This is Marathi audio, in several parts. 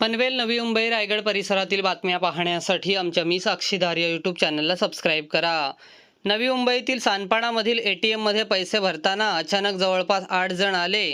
पनवेल नवी मुंबई रायगड परिसरातील बातम्या पाहण्यासाठी आमच्या मी साक्षीदार या यूट्यूब चॅनलला सबस्क्राईब करा. नवी मुंबईतील सानपाणामधील ए टी एममध्ये पैसे भरताना अचानक जवळपास आठ जण आले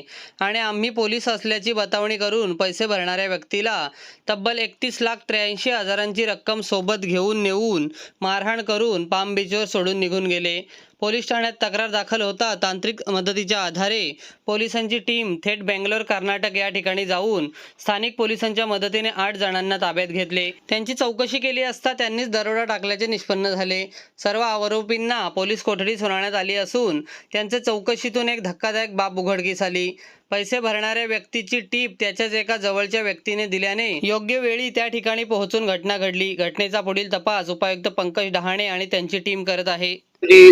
आणि आम्ही पोलीस असल्याची बतावणी करून पैसे भरणाऱ्या व्यक्तीला तब्बल एकतीस लाख त्र्याऐंशी हजारांची रक्कम सोबत घेऊन नेऊन मारहाण करून पाम बीचवर सोडून निघून गेले. पोलीस ठाण्यात तक्रार दाखल होता. तांत्रिक मदतीच्या आधारे पोलिसांची टीम थेट बेंगलोर कर्नाटक या ठिकाणी जाऊन स्थानिक पोलिसांच्या मदतीने आठ जणांना ताब्यात घेतले. त्यांची चौकशी केली असता त्यांनीच दरोडा टाकल्याचे निष्पन्न झाले. सर्व आरोपींना पोलीस कोठडी सुनावण्यात आली असून त्यांचे चौकशीतून एक धक्कादायक बाब उघडकीस आली. पैसे भरणाऱ्या व्यक्तीची टीप त्याच्याच एका जवळच्या व्यक्तीने दिल्याने योग्य वेळी त्या ठिकाणी पोहोचून घटना घडली. घटनेचा पुढील तपास उपायुक्त पंकज डहाणे आणि त्यांची टीम करत आहे.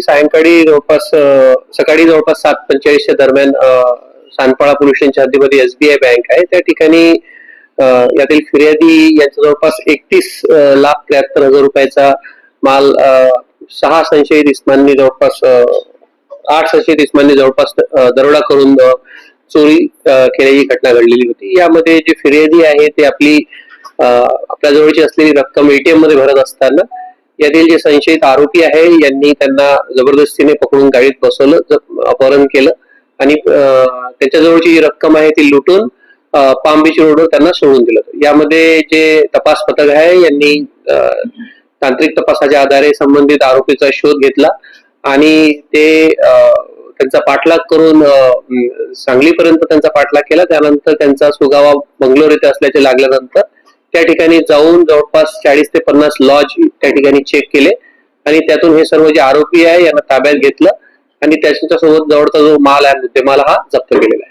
सायंकाळी जवळपास सकाळी जवळपास सात पंचेचाळीसच्या दरम्यान सानपाळा सानपाडा पोलीस स्टेशनच्या हद्दीमध्ये एसबीआय बँक आहे. त्या ठिकाणी यातील फिर्यादी यांचा जवळपास एकतीस लाख त्र्याहत्तर हजार रुपयाचा माल सहा संशयित इस्मांनी जवळपास आठ संशयित इस्मांनी जवळपास दरोडा करून चोरी केल्याची घटना घडलेली होती. यामध्ये जे फिर्यादी आहे ते आपली आपल्या जवळची असलेली रक्कम एटीएममध्ये भरत असताना यातील जे संशयित आरोपी आहे यांनी त्यांना जबरदस्तीने पकडून गाडीत बसवलं अपहरण केलं आणि अं, त्यांच्याजवळची जी रक्कम आहे ती लुटून पाम बीच रोडवर त्यांना सोडून दिलं. यामध्ये जे तपास पथक आहे यांनी तांत्रिक तपासाच्या आधारे संबंधित आरोपीचा शोध घेतला आणि ते अं, त्यांचा पाठलाग करून सांगलीपर्यंत त्यांचा पाठलाग केला. त्यानंतर त्यांचा सुगावा बंगलोर येथे असल्याचे लागल्यानंतर त्या ठिकाणी जाऊन जवळपास चाळीस ते पन्नास लॉज त्या ठिकाणी चेक केले. आणि त्यातून हे सर्व जे आरोपी आहे यांना ताब्यात घेतलं. आणि त्याच्या सोबत जवळचा जो माल आहे मुद्देमाल हा जप्त केलेला आहे.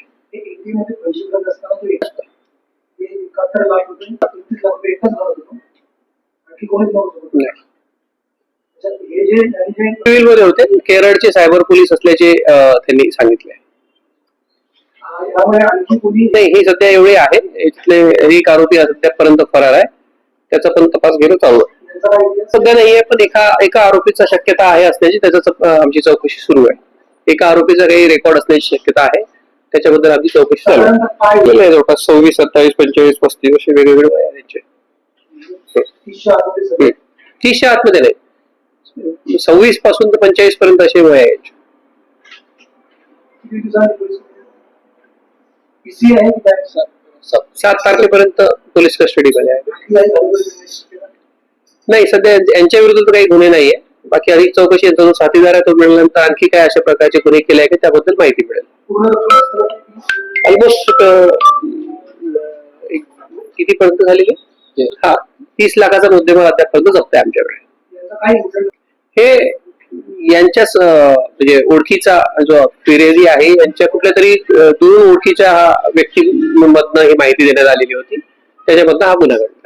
सिव्हिलमध्ये होते. केरळचे सायबर पोलीस असल्याचे त्यांनी सांगितले. नाही हे सध्या एवढे आहे. इथले एक आरोपी सध्यापर्यंत फरार आहे. त्याचा पण तपास घेणं चालू आहे सध्या नाहीये पण एका एका आरोपीचा शक्यता आहे असण्याची त्याचा आमची चौकशी सुरू आहे. एका आरोपीचा काही रेकॉर्ड असण्याची शक्यता आहे. त्याच्याबद्दल आमची चौकशी चालू आहे. आहे जवळपास सव्वीस सत्तावीस पंचेचाळीस पस्तीस असे वेगवेगळे आहे तीसच्या आतमध्ये नाही. सव्वीसपासून तर पंचेचाळीस पर्यंत असे वय आहे सात तारखेपर्यंत पोलीस कस्टडीमध्ये आहे. नाही सध्या यांच्या विरुद्ध तर काही गुन्हे नाहीये. बाकी अधिक चौकशी यांचा जो साथीदार आहे तो मिळाल्यानंतर आणखी काय अशा प्रकारचे गुन्हे केले आहे का त्याबद्दल माहिती मिळेल. ऑलमोस्ट किती पर्यंत झालेली? हा तीस लाखाचा मुद्देमाल जप्त आहे आमच्याकडे. हे यांच्याच म्हणजे ओळखीचा जो फिरेरी आहे यांच्या कुठल्या तरी अं, ओळखीच्या व्यक्तीमधनं ही माहिती देण्यात आलेली होती. त्याच्यामधनं हा गुन्हा घडला.